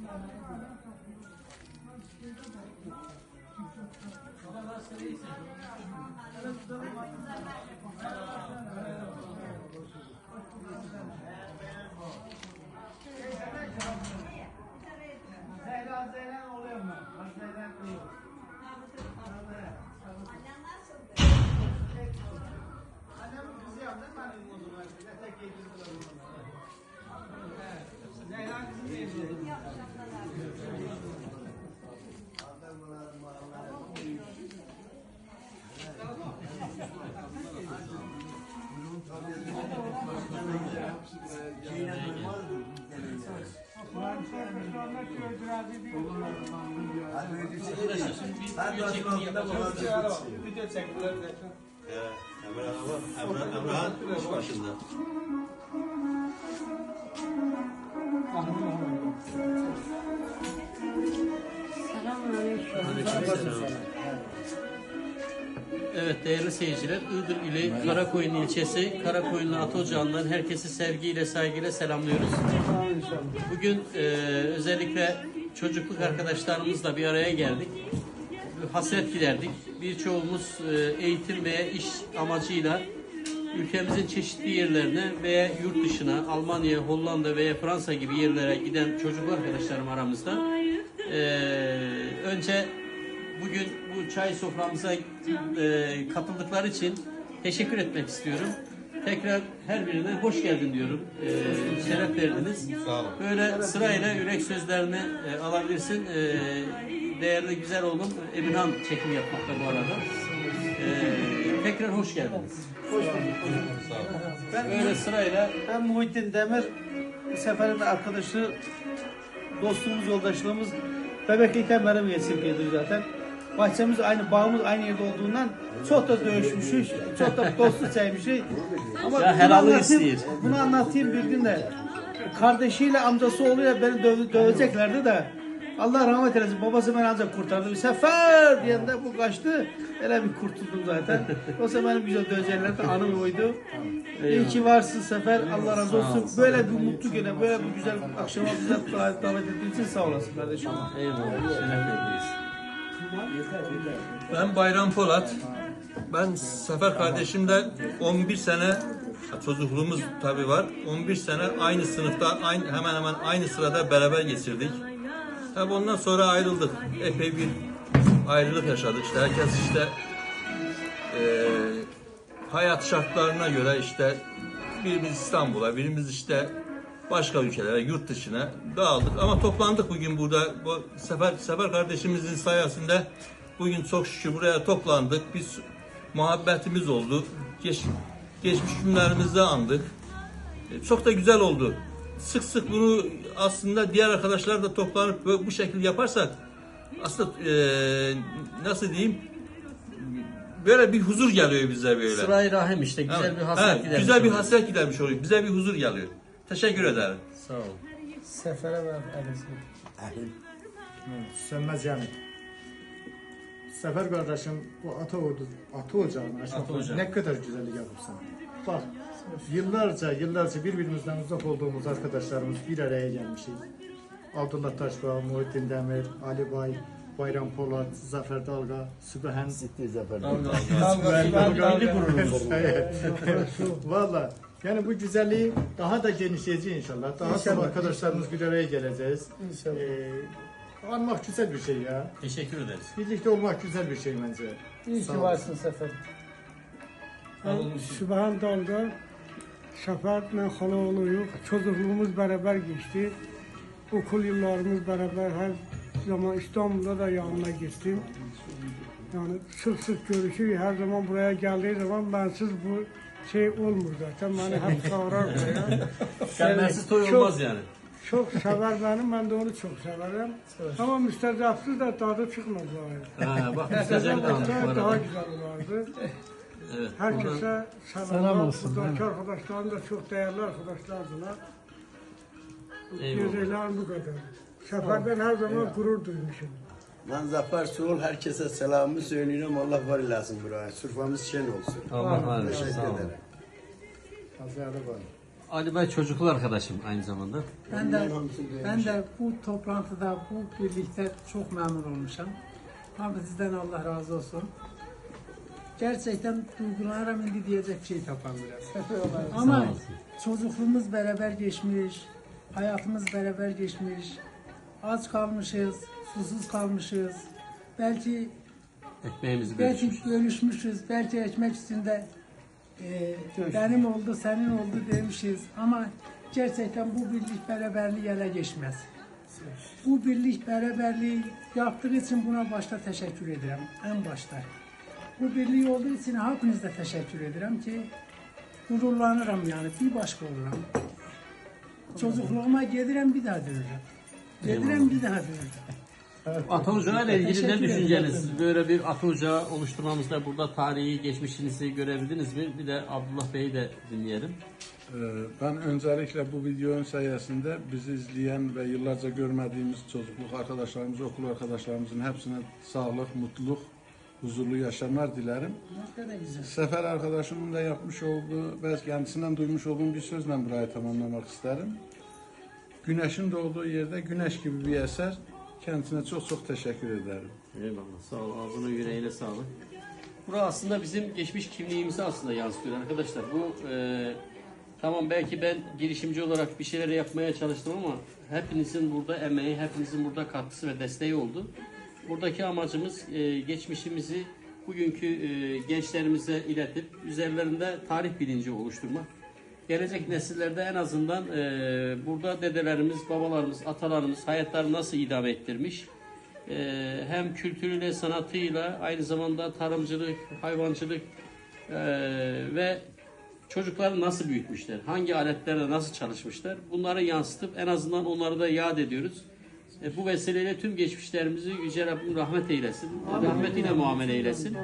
Zeylan Zeylan kızı yedirdi. Video çektiler. Evet değerli seyirciler, Iğdır ili Karakoyun ilçesi Karakoyunlu At Ocağı'ndan herkesi sevgiyle, saygıyla selamlıyoruz. Bugün e, özellikle çocukluk arkadaşlarımızla bir araya geldik. Hasret giderdik. Birçoğumuz e, eğitim veya iş amacıyla ülkemizin çeşitli yerlerine veya yurt dışına, Almanya, Hollanda veya Fransa gibi yerlere giden çocuk arkadaşlarım aramızda. E, önce bugün bu çay soframıza e, katıldıkları için teşekkür etmek istiyorum. Tekrar her birine hoş geldin diyorum. E, şeref verdiniz. Sağ olun. Böyle sırayla yürek sözlerini e, alabilirsin. E, değerli güzel oğlum Emirhan çekim yapmakta bu arada. E, tekrar hoş geldiniz. Sağ olun. Ben, Böyle sırayla ben Muhittin Demir. Seferin arkadaşı, dostluğumuz, yoldaşlığımız bebeklikten beri geçirgeydi zaten. Bahçemiz aynı, bağımız aynı yerde olduğundan çok da dövüşmüşüz, çok da dostluk sevmişiz. Ama Ya bunu anlatayım- istiyor. Bunu anlatayım bir gün de. Kardeşiyle amcası oluyor beni döv döveceklerdi de. Allah rahmet eylesin. Babası beni ancak kurtardı. Bir sefer diyen de bu kaçtı. Öyle bir kurtuldum zaten. O zaman benim güzel döveceklerdi. Anım oydu. İyi ki varsın Sefer. Allah razı olsun. Böyle bir mutlu güne, böyle bir güzel akşama bize davet davet ettiğin için sağ olasın kardeşim. eyvallah şeref verdiniz. Ben Bayram Polat. Ben Sefer kardeşimle 11 sene çocukluğumuz tabi var. 11 sene aynı sınıfta aynı hemen hemen aynı sırada beraber geçirdik. Tabi ondan sonra ayrıldık. Epey bir ayrılık yaşadık. İşte herkes işte eee, hayat şartlarına göre işte birimiz İstanbul'a, birimiz işte başka ülkelere, yurt dışına dağıldık. Ama toplandık bugün burada. Bu Sefer, Sefer kardeşimizin sayesinde bugün çok şükür buraya toplandık. Biz muhabbetimiz oldu. Geç, geçmiş günlerimizi andık. E, Çok da güzel oldu. Sık sık bunu aslında diğer arkadaşlar da toplanıp böyle bu şekilde yaparsak aslında e, nasıl diyeyim böyle bir huzur geliyor bize böyle. Sırayı rahim işte güzel Evet. bir hasret Evet, gidermiş Güzel bir hasret gidermiş oluyor. Bize bir huzur geliyor. Teşekkür ederim. Sağ ol. Sefer'e ver. Sönmez yani. Sefer kardeşim bu ata ordu, ata ocağını açmak ne kadar güzellik yapıpsın. Bak yıllarca yıllarca birbirimizden uzak olduğumuz arkadaşlarımız bir araya gelmişiz. Abdullah Taşbağ, Muhittin Demir, Ali Bay, Bayram Polat, Zafer Dalga, Sübhen. Evet. Valla yani bu güzelliği daha da genişleyeceğiz inşallah. Daha sonra arkadaşlarımız bir araya geleceğiz. Ee, anmak güzel bir şey ya. Teşekkür ederiz. Birlikte olmak güzel bir şey bence. İyi ki varsın Sefer. Sübhan Dal'da Şefaat'le Halaoğlu'yu çocukluğumuz beraber geçti. Okul yıllarımız beraber her zaman İstanbul'da da yanına gittim. Yani sık sık görüşür. Her zaman buraya geldiği zaman bensiz bu şey olmuyor zaten. Beni hep çağırar buraya. Gelmezsiz toy Çok- olmaz yani. Çok sever benim, ben de onu çok severim. Ama müstezafsız da tadı çıkmaz. Ha, bak olsa daha güzel olardı. Evet. Herkese selamlar. Buradaki arkadaşlarım da çok değerli arkadaşlardılar. Eyvallah. Geceler bu kadar. Seferden her zaman gurur duymuşum. Ben Zafer Suğul herkese selamımı söylüyorum. Allah var lazım buraya. Sürfamız şen olsun. Allah var olsun. Teşekkür ederim. Hazreti var. Ali Bey çocuklu arkadaşım aynı zamanda. Ben de ben de bu toplantıda bu birlikte çok memnun olmuşum. Abi sizden Allah razı olsun. Gerçekten duygulanırım indi diyecek şey tapamıyorum. Ama çocukluğumuz beraber geçmiş, hayatımız beraber geçmiş. Aç kalmışız, susuz kalmışız. Belki Ekmeğimizi belki bölüşmüş. görüşmüşüz, belki ekmek üstünde e, benim oldu, senin oldu demişiz. Ama gerçekten bu birlik beraberliği ele geçmez. Bu birlik beraberliği yaptığı için buna başta teşekkür ederim. En başta. Bu birliği olduğu için hepinize teşekkür ederim ki gururlanırım yani bir başka olurum. Çocukluğuma gelirim bir daha dönürüm. Gelirim bir daha dönürüm. Ata Ocağı ile ilgili ne düşünceniz? Böyle bir Ata Ocağı oluşturmamızda burada tarihi geçmişinizi görebildiniz mi? Bir de Abdullah Bey'i de dinleyelim. Ee, Ben öncelikle bu videonun sayesinde bizi izleyen ve yıllarca görmediğimiz çocukluk arkadaşlarımız, okul arkadaşlarımızın hepsine sağlık, mutluluk, huzurlu yaşamlar dilerim. Sefer arkadaşımın da yapmış olduğu ve kendisinden duymuş olduğum bir sözle burayı tamamlamak isterim. Güneşin doğduğu yerde güneş gibi bir eser. Kendisine çok çok teşekkür ederim. Eyvallah. Sağ ol. Ağzına yüreğine sağlık. Burası aslında bizim geçmiş kimliğimizi aslında yansıtıyor arkadaşlar. Bu e, tamam belki ben girişimci olarak bir şeyler yapmaya çalıştım ama hepinizin burada emeği, hepinizin burada katkısı ve desteği oldu. Buradaki amacımız e, geçmişimizi bugünkü e, gençlerimize iletip üzerlerinde tarih bilinci oluşturmak. Gelecek nesillerde en azından e, burada dedelerimiz, babalarımız, atalarımız hayatlarını nasıl idame ettirmiş, ee, hem kültürüyle, sanatıyla, aynı zamanda tarımcılık, hayvancılık ee, ve çocukları nasıl büyütmüşler, hangi aletlerle nasıl çalışmışlar, bunları yansıtıp en azından onları da yad ediyoruz. E, bu vesileyle tüm geçmişlerimizi Yüce Rabbim rahmet eylesin, rahmetiyle muamele eylesin.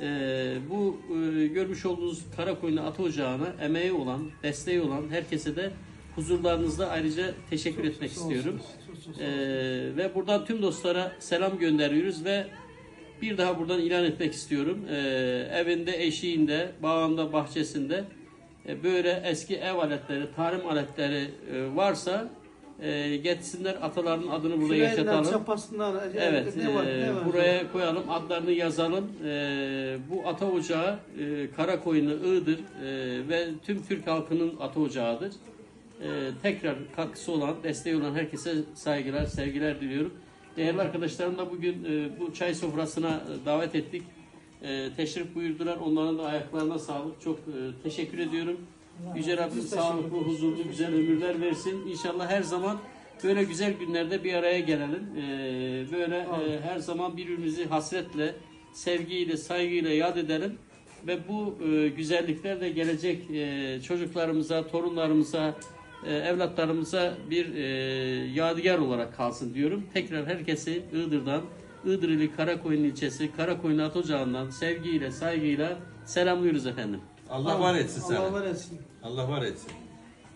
Ee, bu e, görmüş olduğunuz Karakoyunlu Ata Ocağı'na emeği olan, desteği olan herkese de huzurlarınızda ayrıca teşekkür etmek istiyorum. Ee, ve buradan tüm dostlara selam gönderiyoruz ve bir daha buradan ilan etmek istiyorum. Ee, evinde, eşiğinde, bağında, bahçesinde e, böyle eski ev aletleri, tarım aletleri e, varsa e, getirsinler ataların adını burada Şuraya yaşatalım. çapasından Evet, ne var, e, ne var? buraya koyalım, adlarını yazalım. E, bu ata ocağı e, Karakoyunlu, Iğdır e, ve tüm Türk halkının ata ocağıdır. E, tekrar katkısı olan, desteği olan herkese saygılar, sevgiler diliyorum. Değerli arkadaşlarım da bugün e, bu çay sofrasına davet ettik. E, teşrif buyurdular. Onların da ayaklarına sağlık. Çok e, teşekkür ediyorum. Yüce Rabbim sağlıklı, huzurlu, güzel ömürler versin. İnşallah her zaman böyle güzel günlerde bir araya gelelim. Ee, böyle e, her zaman birbirimizi hasretle, sevgiyle, saygıyla yad edelim. Ve bu e, güzellikler de gelecek e, çocuklarımıza, torunlarımıza, e, evlatlarımıza bir e, yadigar olarak kalsın diyorum. Tekrar herkesi Iğdır'dan, Iğdır ili Karakoyun ilçesi, Karakoyun At Ocağı'ndan sevgiyle, saygıyla selamlıyoruz efendim. Allah var etsin. Allah var etsin. Allah var etsin.